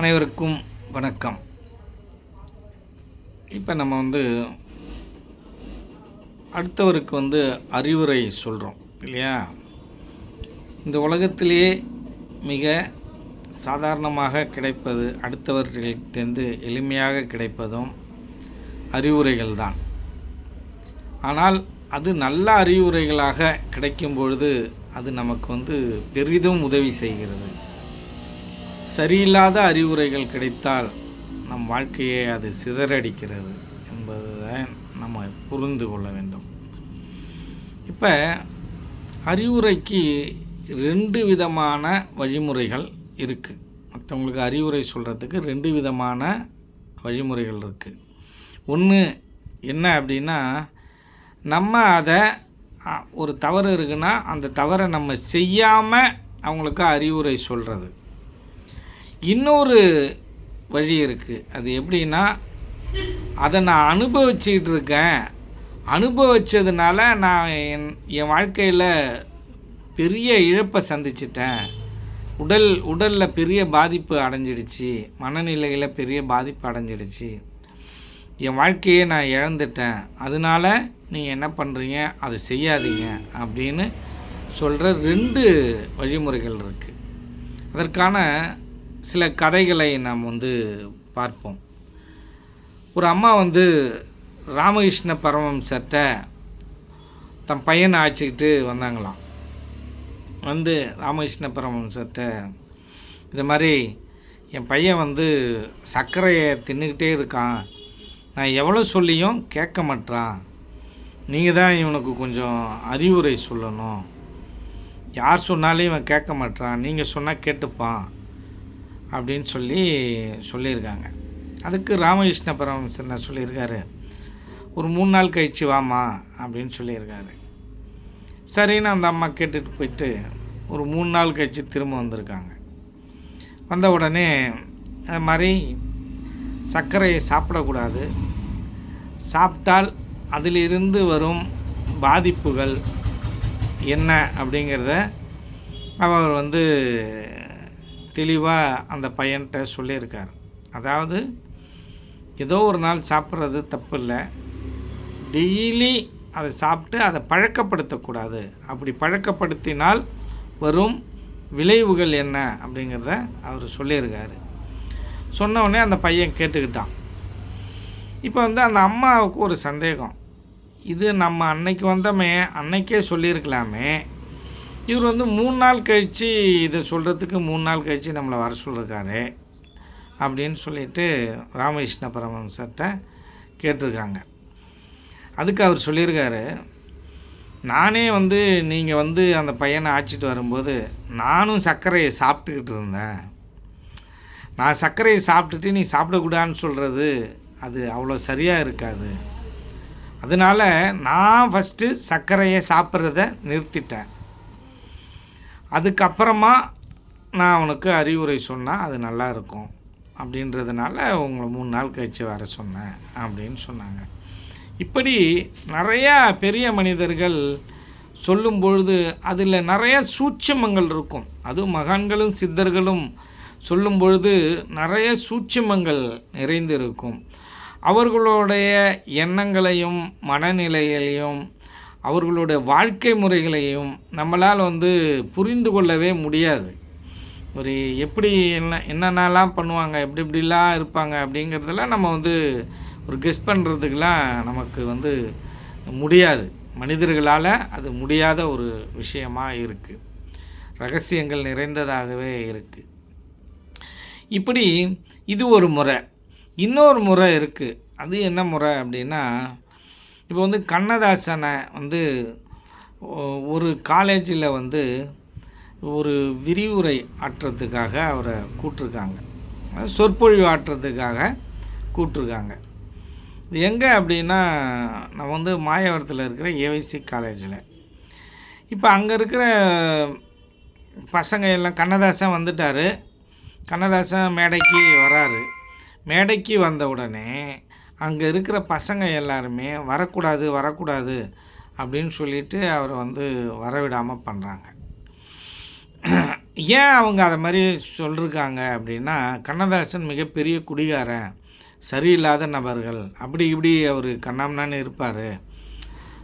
அனைவருக்கும் வணக்கம். இப்போ நம்ம வந்து அடுத்தவருக்கு வந்து அறிவுரை சொல்கிறோம் இல்லையா? இந்த உலகத்திலேயே மிக சாதாரணமாக கிடைப்பது அடுத்தவர்களிடந்து எளிமையாக கிடைப்பதும் அறிவுரைகள் தான். ஆனால் அது நல்ல அறிவுரைகளாக கிடைக்கும் பொழுது அது நமக்கு வந்து பெரிதும் உதவி செய்கிறது. சரியில்லாத அறிவுரைகள் கிடைத்தால் நம் வாழ்க்கையை அது சிதறடிக்கிறது என்பதுதான் நம்ம புரிந்து கொள்ள வேண்டும். இப்போ அறிவுரைக்கு ரெண்டு விதமான வழிமுறைகள் இருக்குது மற்றவங்களுக்கு அறிவுரை சொல்கிறதுக்கு ரெண்டு விதமான வழிமுறைகள் இருக்குது ஒன்று என்ன அப்படின்னா நம்ம அதை ஒரு தவறு இருக்குன்னா அந்த தவறை நம்ம செய்யாமல் அவங்களுக்கு அறிவுரை சொல்கிறது இன்னொரு வழி இருக்குது அது எப்படின்னா அதை நான் அனுபவிச்சுக்கிட்டு இருக்கேன். அனுபவித்ததுனால நான் என் என் வாழ்க்கையில் பெரிய இழப்பை சந்திச்சிட்டேன். உடல் உடலில் பெரிய பாதிப்பு அடைஞ்சிடுச்சு. மனநிலையில் பெரிய பாதிப்பு அடைஞ்சிடுச்சு. என் வாழ்க்கையை நான் இழந்துட்டேன். அதனால நீங்கள் என்ன பண்ணுறீங்க அதை செய்யாதீங்க அப்படின்னு சொல்கிற ரெண்டு வழிமுறைகள் இருக்குது அதற்கான சில கதைகளை நாம் வந்து பார்ப்போம். ஒரு அம்மா வந்து ராமகிருஷ்ண பரமம்சர்கிட்ட தன் பையனை அழைச்சிக்கிட்டு வந்தாங்களாம். வந்து ராமகிருஷ்ண பரமம்சர்கிட்ட இது மாதிரி என் பையன் வந்து சர்க்கரையை தின்னுக்கிட்டே இருக்கான். நான் எவ்வளோ சொல்லியும் கேட்க மாட்டான் நீங்கள் தான் இவனுக்கு கொஞ்சம் அறிவுரை சொல்லணும். யார் சொன்னாலும் இவன் கேட்க மாட்டான் நீங்கள் சொன்னால் கேட்டுப்பான். அப்படின்னு சொல்லி சொல்லியிருக்காங்க. அதுக்கு ராமகிருஷ்ண பரமஹம்சர் என்ன சொல்லியிருக்காரு. ஒரு மூணு நாள் கழிச்சு வாமா அப்படின்னு சொல்லியிருக்காரு. சரின்னு அந்த அம்மா கேட்டுட்டு போயிட்டு ஒரு மூணு நாள் கழித்து திரும்ப வந்திருக்காங்க. வந்த உடனே அது மாதிரி சர்க்கரையை சாப்பிடக்கூடாது. சாப்பிட்டால் அதிலிருந்து வரும் பாதிப்புகள் என்ன அப்படிங்கிறத அவர் வந்து தெளிவாக அந்த பையன்கிட்ட சொல்லியிருக்கார். அதாவது ஏதோ ஒரு நாள் சாப்பிட்றது தப்பு இல்லை டெய்லி அதை சாப்பிட்டு அதை பழக்கப்படுத்தக்கூடாது. அப்படி பழக்கப்படுத்தினால் வரும் விளைவுகள் என்ன அப்படிங்கிறத அவர் சொல்லியிருக்காரு. சொன்னவுடனே அந்த பையன் கேட்டுக்கிட்டான். இப்போ வந்து அந்த அம்மாவுக்கு ஒரு சந்தேகம். இது நம்ம அன்னைக்கு வந்தோமே அன்னைக்கே சொல்லியிருக்கலாமே இவர் வந்து மூணு நாள் கழித்து இதை சொல்கிறதுக்கு மூணு நாள் கழித்து நம்மளை வர சொல்லியிருக்காரு அப்படின்னு சொல்லிட்டு ராமகிருஷ்ண பரமம்சர்கிட்ட கேட்டிருக்காங்க. அதுக்கு அவர் சொல்லியிருக்காரு நானே வந்து நீங்கள் வந்து அந்த பையனை அழைச்சிட்டு வரும்போது நானும் சர்க்கரையை சாப்பிட்டுக்கிட்டு இருந்தேன். நான் சர்க்கரையை சாப்பிட்டுட்டு நீ சாப்பிடக்கூடாதுன்னு சொல்கிறது அது அவ்வளோ சரியாக இருக்காது. அதனால் நான் ஃபஸ்ட்டு சர்க்கரையை சாப்பிட்றத நிறுத்திட்டேன். அதுக்கப்புறமா நான் அவனுக்கு அறிவுரை சொன்னால் அது நல்லா இருக்கும் அப்படின்றதுனால உங்களை மூணு நாள் கழித்து வர சொன்னேன் அப்படின்னு சொன்னாங்க. இப்படி நிறையா பெரிய மனிதர்கள் சொல்லும் பொழுது அதில் நிறைய சூட்சமங்கள் இருக்கும். அதுவும் மகான்களும் சித்தர்களும் சொல்லும் பொழுது நிறைய சூட்சமங்கள் நிறைந்திருக்கும். அவர்களுடைய எண்ணங்களையும் மனநிலைகளையும் அவர்களுடைய வாழ்க்கை முறைகளையும் நம்மளால் வந்து புரிந்து கொள்ளவே முடியாது. ஒரு எப்படி என்ன என்னென்னலாம் பண்ணுவாங்க எப்படி இப்படிலாம் இருப்பாங்க அப்படிங்கிறதெல்லாம் நம்ம வந்து ஒரு கெஸ் பண்ணுறதுக்கெலாம் நமக்கு வந்து முடியாது. மனிதர்களால் அது முடியாத ஒரு விஷயமாக இருக்குது ரகசியங்கள் நிறைந்ததாகவே இருக்குது இப்படி இது ஒரு முறை. இன்னொரு முறை இருக்குது அது என்ன முறை அப்படின்னா இப்போ வந்து கண்ணதாசனை வந்து ஒரு காலேஜில் வந்து ஒரு விரிவுரை ஆற்றுறதுக்காக அவரை கூட்டிருக்காங்க. சொற்பொழிவு ஆற்றுறதுக்காக கூட்டிருக்காங்க. இது எங்கே அப்படின்னா நான் வந்து மாயவரத்தில் இருக்கிற ஏவைசி காலேஜில் இப்போ அங்கே இருக்கிற பசங்க எல்லாம் கண்ணதாசன் வந்துட்டார். கண்ணதாசன் மேடைக்கு வராரு. மேடைக்கு வந்த உடனே அங்கே இருக்கிற பசங்க எல்லாருமே வரக்கூடாது வரக்கூடாது அப்படின்னு சொல்லிட்டு அவரை வந்து வரவிடாமல் பண்ணுறாங்க ஏன் அவங்க அதை மாதிரி சொல்லிருக்காங்க அப்படின்னா கண்ணதாசன் மிகப்பெரிய குடிகாரன் சரியில்லாத நபர்கள் அப்படி இப்படி அவர் கண்ணாம்னான்னு இருப்பார்.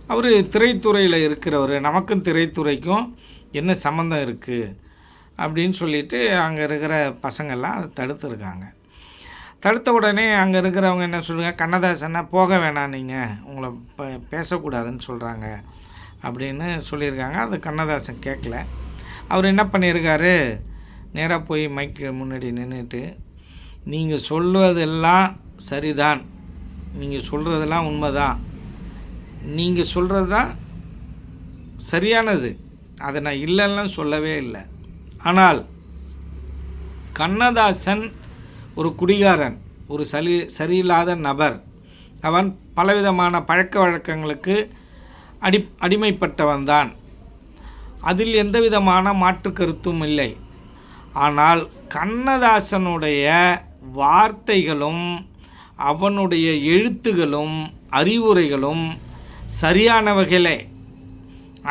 அவர் திரைத்துறையில் இருக்கிறவர் நமக்கும் திரைத்துறைக்கும் என்ன சம்மந்தம் இருக்குது அப்படின்னு சொல்லிட்டு அங்கே இருக்கிற பசங்கள்லாம் அதை தடுத்துருக்காங்க. தடுத்த உடனே அங்கே இருக்கிறவங்க என்ன சொல்கிறாங்க கண்ணதாசனை போக வேணாம் நீங்கள் உங்களை பேசக்கூடாதுன்னு சொல்கிறாங்க அப்படின்னு சொல்லியிருக்காங்க. அது கண்ணதாசன் கேட்கல அவர் என்ன பண்ணியிருக்காரு? நேராக போய் மைக்கு முன்னாடி நின்றுட்டு நீங்கள் சொல்வதெல்லாம் சரிதான். நீங்கள் சொல்கிறதெல்லாம் உண்மைதான். நீங்கள் சொல்கிறது தான் சரியானது. அதை நான் இல்லைன்னு சொல்லவே இல்லை. ஆனால் கண்ணதாசன் ஒரு குடிகாரன் ஒரு சரி சரியில்லாத நபர். அவன் பலவிதமான பழக்க வழக்கங்களுக்கு அடி அடிமைப்பட்டவன் தான். அதில் எந்த விதமான மாற்று கருத்தும் இல்லை. ஆனால் கண்ணதாசனுடைய வார்த்தைகளும் அவனுடைய எழுத்துகளும் அறிவுரைகளும் சரியான வகையிலே.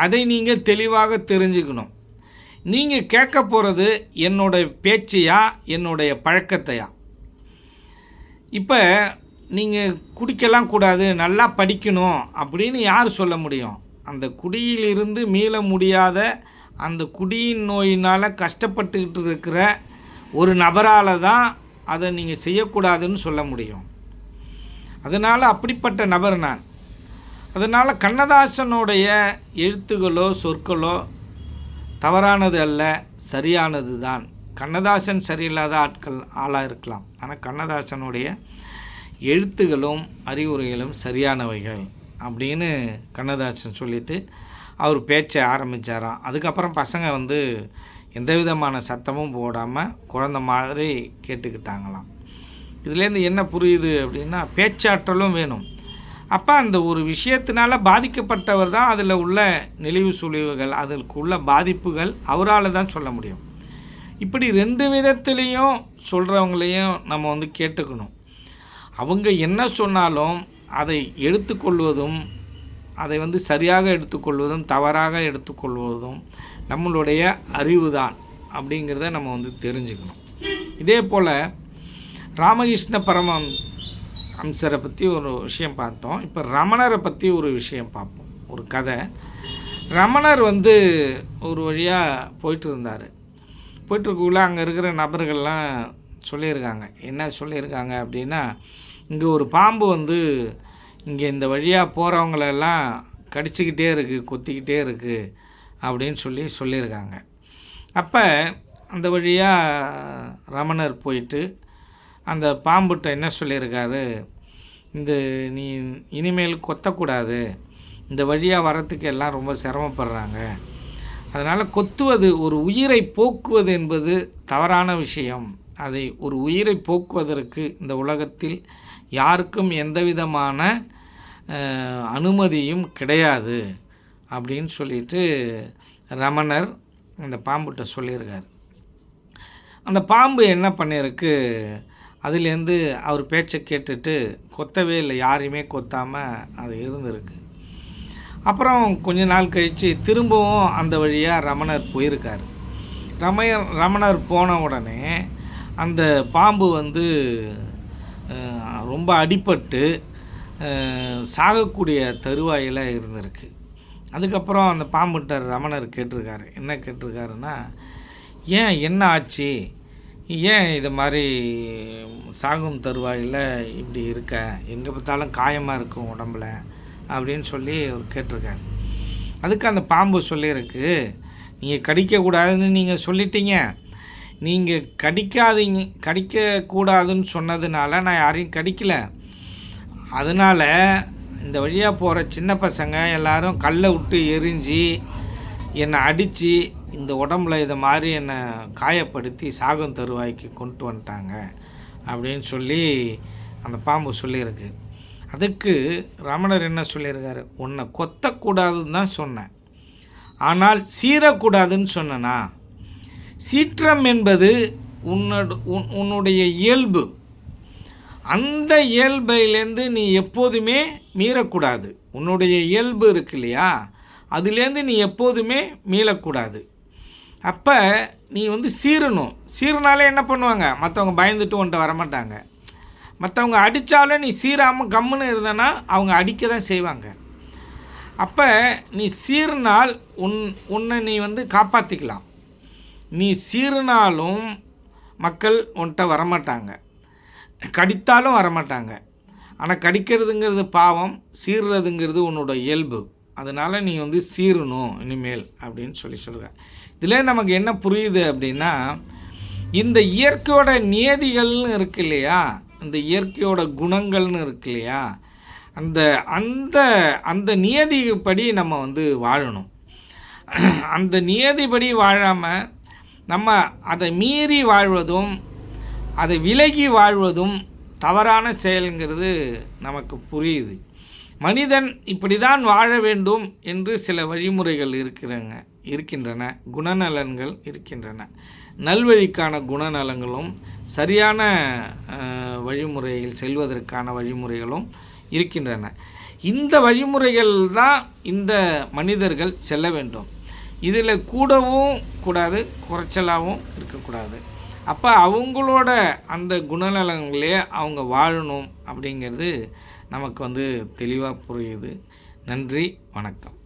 அதை நீங்கள் தெளிவாக தெரிஞ்சுக்கணும். நீங்கள் கேட்க போகிறது என்னுடைய பேச்சையா என்னுடைய பழக்கத்தையா? இப்போ நீங்கள் குடிக்கலாம் கூடாது நல்லா படிக்கணும் அப்படின்னு யார் சொல்ல முடியும்? அந்த குடியிலிருந்து மீள முடியாத அந்த குடியின் நோயினால் கஷ்டப்பட்டுக்கிட்டு இருக்கிற ஒரு நபரால் தான் அதை நீங்கள் செய்யக்கூடாதுன்னு சொல்ல முடியும். அதனால் அப்படிப்பட்ட நபர் நான். அதனால் கண்ணதாசனுடைய எழுத்துகளோ சொற்களோ தவறானது அல்ல சரியானது தான். கண்ணதாசன் சரியில்லாத ஆட்கள் ஆளாக இருக்கலாம். ஆனால் கண்ணதாசனுடைய எழுத்துகளும் அறிவுரைகளும் சரியானவைகள் அப்படின்னு கண்ணதாசன் சொல்லிட்டு அவர் பேச்சை ஆரம்பித்தாராம் அதுக்கப்புறம் பசங்க வந்து எந்த விதமான சத்தமும் போடாமல் குழந்த மாதிரி கேட்டுக்கிட்டாங்களாம். இதுலேருந்து என்ன புரியுது அப்படின்னா பேச்சாற்றலும் வேணும். அப்போ அந்த ஒரு விஷயத்தினால பாதிக்கப்பட்டவர் தான் அதில் உள்ள நெளிவு சுழிவுகள் அதற்கு உள்ள பாதிப்புகள் அவரால் தான் சொல்ல முடியும். இப்படி ரெண்டு விதத்துலேயும் சொல்கிறவங்களையும் நம்ம வந்து கேட்டுக்கணும். அவங்க என்ன சொன்னாலும் அதை எடுத்துக்கொள்வதும் அதை வந்து சரியாக எடுத்துக்கொள்வதும் தவறாக எடுத்துக்கொள்வதும் நம்மளுடைய அறிவு தான் அப்படிங்கிறத நம்ம வந்து தெரிஞ்சுக்கணும். இதே போல் ராமகிருஷ்ண பரமம் அம்சரை பற்றி ஒரு விஷயம் பார்த்தோம். இப்போ ரமணரை பற்றி ஒரு விஷயம் பார்ப்போம். ஒரு கதை. ரமணர் வந்து ஒரு வழியாக போயிட்டு இருந்தார். போயிட்டுருக்குள்ள அங்கே இருக்கிற நபர்கள்லாம் சொல்லியிருக்காங்க. என்ன சொல்லியிருக்காங்க அப்படின்னா இங்கே ஒரு பாம்பு வந்து இங்கே இந்த வழியாக போகிறவங்களெல்லாம் கடிச்சிக்கிட்டே இருக்குது கொத்திக்கிட்டே இருக்குது அப்படின்னு சொல்லி சொல்லியிருக்காங்க. அப்போ அந்த வழியாக ரமணர் போயிட்டு அந்த பாம்புட்ட என்ன சொல்லியிருக்காரு? இந்த நீ இனிமேல் கொத்தக்கூடாது. இந்த வழியாக வரத்துக்கு எல்லாம் ரொம்ப சிரமப்படுறாங்க. அதனால் கொத்துவது ஒரு உயிரை போக்குவது என்பது தவறான விஷயம். அதை ஒரு உயிரை போக்குவதற்கு இந்த உலகத்தில் யாருக்கும் எந்த விதமான அனுமதியும் கிடையாது அப்படின்னு சொல்லிட்டு ரமணர் அந்த பாம்புகிட்ட சொல்லியிருக்கார். அந்த பாம்பு என்ன பண்ணியிருக்கு? அதுலேருந்து அவர் பேச்சை கேட்டுட்டு கொத்தவே இல்லை யாரையுமே கொத்தாமல் அது இருந்திருக்கு. அப்புறம் கொஞ்ச நாள் கழித்து திரும்பவும் அந்த வழியாக ரமணர் போயிருக்கார். ரமயர் ரமணர் போன உடனே அந்த பாம்பு வந்து ரொம்ப அடிபட்டு சாகக்கூடிய தருவாயில் இருந்திருக்கு. அதுக்கப்புறம் அந்த பாம்புட்ட ரமணர் கேட்டிருக்காரு. என்ன கேட்டிருக்காருன்னா ஏன் என்ன ஆச்சு? ஏன் இது மாதிரி சாகும் தருவாயில் இப்படி இருக்க? எங்கே பார்த்தாலும் காயமாக இருக்கும் உடம்புல அப்படின்னு சொல்லி அவர் கேட்டிருக்காரு. அதுக்கு அந்த பாம்பு சொல்லியிருக்கு நீங்கள் கடிக்கக்கூடாதுன்னு நீங்கள் சொல்லிட்டீங்க. நீங்கள் கடிக்காதீங்க கடிக்கக்கூடாதுன்னு சொன்னதுனால நான் யாரையும் கடிக்கல. அதனால் இந்த வழியாக போகிற சின்ன பசங்க எல்லாரும் கல்லை விட்டு எரிஞ்சு என்னை அடித்து இந்த உடம்புல இதை மாதிரி என்னை காயப்படுத்தி சாகம் தருவாய்க்கு கொண்டு வந்துட்டாங்க அப்படின்னு சொல்லி அந்த பாம்பு சொல்லியிருக்கு. அதுக்கு ரமணர் என்ன சொல்லியிருக்காரு? உன்னை கொத்தக்கூடாதுன்னு தான் சொன்னேன். ஆனால் சீரக்கூடாதுன்னு சொன்னனா? சீற்றம் என்பது உன்னோட உன் உன்னுடைய இயல்பு. அந்த இயல்பையிலேருந்து நீ எப்போதுமே மீறக்கூடாது. உன்னுடைய இயல்பு இருக்கு இல்லையா? அதுலேருந்து நீ எப்போதுமே மீளக்கூடாது. அப்போ நீ வந்து சீரணும் சீருனாலே என்ன பண்ணுவாங்க? மற்றவங்க பயந்துட்டு உன்ட்ட வரமாட்டாங்க. மற்றவங்க அடித்தாலும் நீ சீராமல் கம்முன்னு இருந்தனா அவங்க அடிக்க தான் செய்வாங்க. அப்போ நீ சீர்னால் உன் உன்னை நீ வந்து காப்பாற்றிக்கலாம் நீ சீர்னாலும் மக்கள் உன்கிட்ட வரமாட்டாங்க. கடித்தாலும் வரமாட்டாங்க. ஆனால் கடிக்கிறதுங்கிறது பாவம் சீர்றதுங்கிறது உன்னோட இயல்பு. அதனால் நீ வந்து சீரணும் இனிமேல் அப்படின்னு சொல்லி சொல்கிறேன் இதில் நமக்கு என்ன புரியுது அப்படின்னா இந்த இயற்கையோட நியதிகள்னு இருக்கு இல்லையா? இந்த இயற்கையோட குணங்கள்னு இருக்கு இல்லையா? அந்த அந்த அந்த நியதிப்படி நம்ம வந்து வாழணும். அந்த நியதிப்படி வாழாமல் நம்ம அதை மீறி வாழ்வதும் அதை விலகி வாழ்வதும் தவறான செயலுங்கிறது நமக்கு புரியுது. மனிதன் இப்படி தான் வாழ வேண்டும் என்று சில வழிமுறைகள் இருக்கிறங்க இருக்கின்றன குணநலன்கள் இருக்கின்றன. நல்வழிக்கான குணநலங்களும் சரியான வழிமுறையில் செல்வதற்கான வழிமுறைகளும் இருக்கின்றன. இந்த வழிமுறைகள் தான் இந்த மனிதர்கள் செல்ல வேண்டும். இதில் கூடவும் கூடாது குறைச்சலாகவும் இருக்கக்கூடாது. அப்போ அவங்களோட அந்த குணநலங்களே அவங்க வாழணும் அப்படிங்கிறது நமக்கு வந்து தெளிவாக புரியுது. நன்றி வணக்கம்.